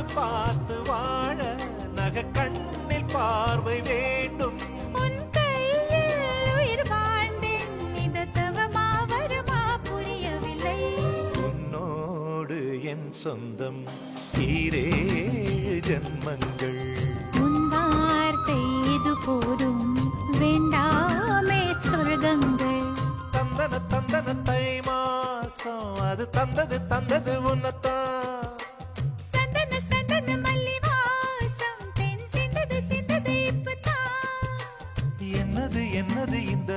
பார்த்து பார்த்து வாழ நக கண்ணில் பார்வை வேண்டும். என் சொந்தம் ஈரே ஜன்மங்கள். உன் வார்த்தை இது போதும். வேண்டாமே சொர்க்கங்கள். தந்தன தந்தன தை மாசம் அது தந்தது தந்தது உன்னத்தான். என்னது என்னது இந்த